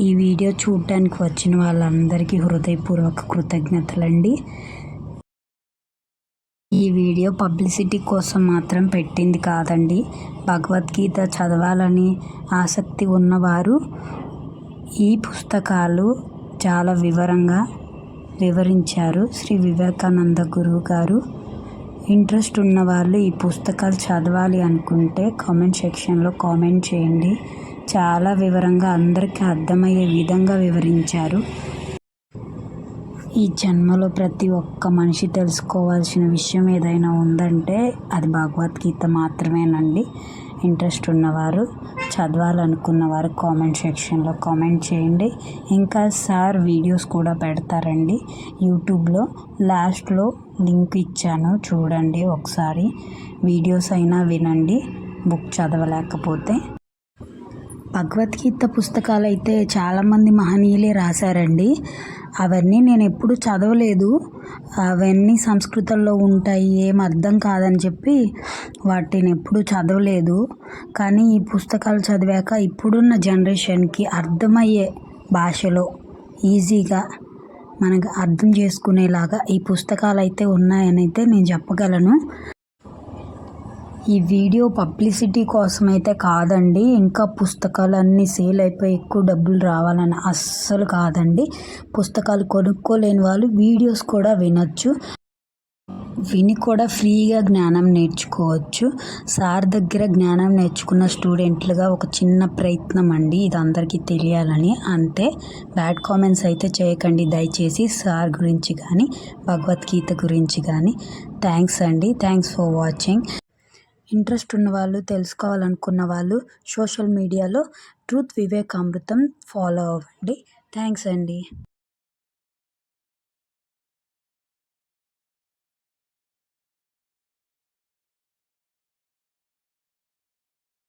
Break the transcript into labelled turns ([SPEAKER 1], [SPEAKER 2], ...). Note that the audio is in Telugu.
[SPEAKER 1] ఈ వీడియో చూడటానికి వచ్చిన వాళ్ళందరికీ హృదయపూర్వక కృతజ్ఞతలండి. ఈ వీడియో పబ్లిసిటీ కోసం మాత్రం పెట్టింది కాదండి. భగవద్గీత చదవాలని ఆసక్తి ఉన్నవారు ఈ పుస్తకాలు చాలా వివరంగా వివరించారు. శ్రీ వివేకానంద గురువు గారు ఇంట్రెస్ట్ ఉన్న వాళ్ళు ఈ పుస్తకాలు చదవాలి అనుకుంటే కామెంట్ సెక్షన్లో కామెంట్ చేయండి. చాలా వివరంగా అందరికీ అర్థమయ్యే విధంగా వివరించారు. ఈ జన్మలో ప్రతి ఒక్క మనిషి తెలుసుకోవాల్సిన విషయం ఏదైనా ఉందంటే అది భగవద్గీత మాత్రమేనండి. ఇంట్రెస్ట్ ఉన్నవారు చదవాలనుకున్నవారు కామెంట్ సెక్షన్లో కామెంట్ చేయండి. ఇంకా సార్ వీడియోస్ కూడా పెడతారండి. యూట్యూబ్లో లాస్ట్లో లింక్ ఇచ్చాను చూడండి ఒకసారి. వీడియోస్ అయినా వినండి బుక్ చదవలేకపోతే. భగవద్గీత పుస్తకాలు అయితే చాలామంది మహనీయులే రాశారండి. అవన్నీ నేను ఎప్పుడు చదవలేదు. అవన్నీ సంస్కృతంలో ఉంటాయి ఏం అర్థం కాదని చెప్పి వాటిని ఎప్పుడు చదవలేదు. కానీ ఈ పుస్తకాలు చదివాక ఇప్పుడున్న జనరేషన్కి అర్థమయ్యే భాషలో ఈజీగా మనకు అర్థం చేసుకునేలాగా ఈ పుస్తకాలు అయితే ఉన్నాయని అయితే నేను చెప్పగలను. ఈ వీడియో పబ్లిసిటీ కోసం అయితే కాదండి. ఇంకా పుస్తకాలన్నీ సేల్ అయిపోయి ఎక్కువ డబ్బులు రావాలని అస్సలు కాదండి. పుస్తకాలు కొనుక్కోలేని వాళ్ళు వీడియోస్ కూడా వినొచ్చు. విని కూడా ఫ్రీగా జ్ఞానం నేర్చుకోవచ్చు. సార్ దగ్గర జ్ఞానం నేర్చుకున్న స్టూడెంట్లుగా ఒక చిన్న ప్రయత్నం అండి. ఇది అందరికీ తెలియాలని. అంతే. బ్యాడ్ కామెంట్స్ అయితే చేయకండి. దయచేసి సార్ గురించి కానీ భగవద్గీత గురించి కానీ. థ్యాంక్స్ అండి. Thanks for watching. ఇంట్రెస్ట్ ఉన్న వాళ్ళు తెలుసుకోవాలనుకున్న వాళ్ళు సోషల్ మీడియాలో ట్రూత్ వివేకామృతం ఫాలో అవ్వండి. థ్యాంక్స్ అండి.